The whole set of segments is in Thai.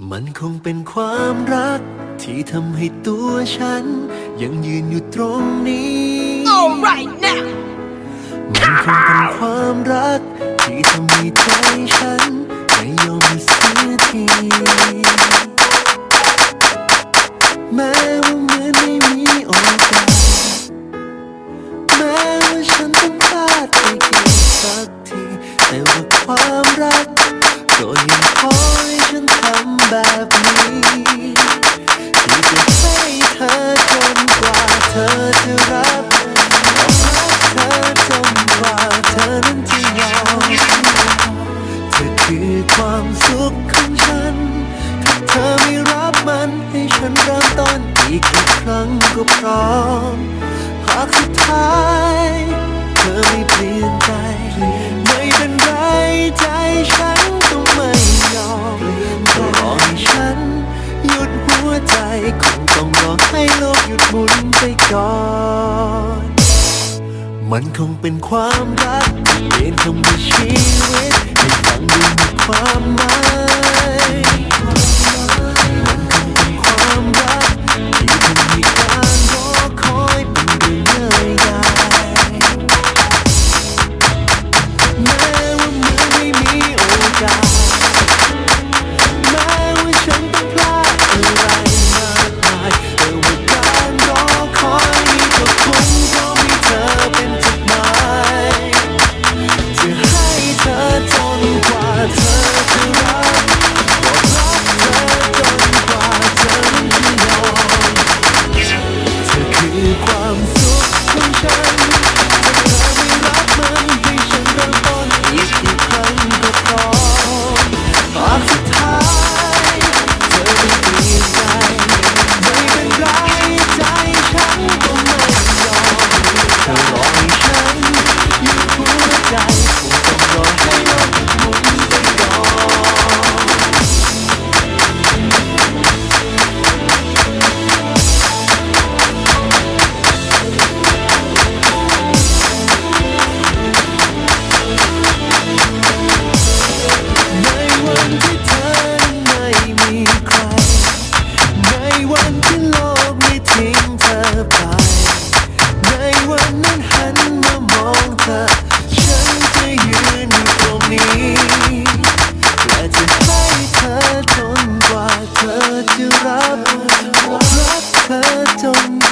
มันคงเป็นความรัก ที่ทำให้ตัวฉัน ยังยืนอยู่ตรงนี้ Alright now มันคงเป็นความรัก ที่ทำให้ใจฉัน ไม่ยอมให้เสียที ที่จะให้เธอจนกว่าเธอจะรับรักเธอจนกว่าเธอนั้นจะยอมเธอคือความสุขของฉัน ถ้าเธอไม่รับมันให้ฉันเริ่มต้นอีกกี่ครั้งก็พร้อมหากสุดท้ายเธอไม่เปลี่ยนใจ ไม่เป็นไรใจฉัน มันคงเป็นความรักเปลี่ยนคำว่าชีวิต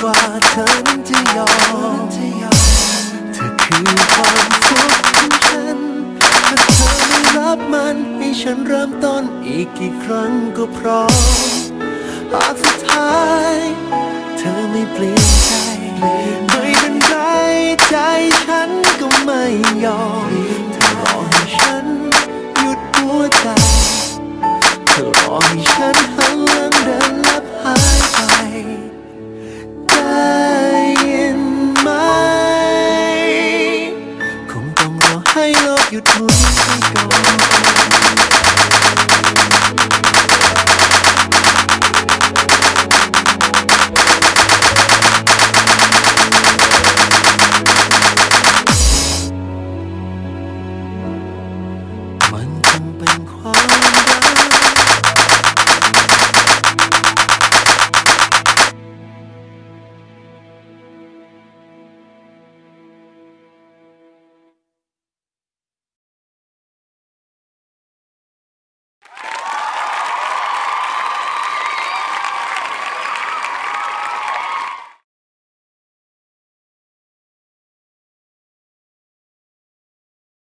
ว่าเธอนั้นจะยอมเธอคือความสุขของฉันถ้าเธอไม่รับมันให้ฉันเริ่มต้นอีกกี่ครั้งก็พร้อมหากสุดท้ายเธอไม่เปลี่ยนใจไม่เป็นไรใจฉันก็ไม่ยอมเธอรอให้ฉันหยุดหัวใจเธอรอให้ you do.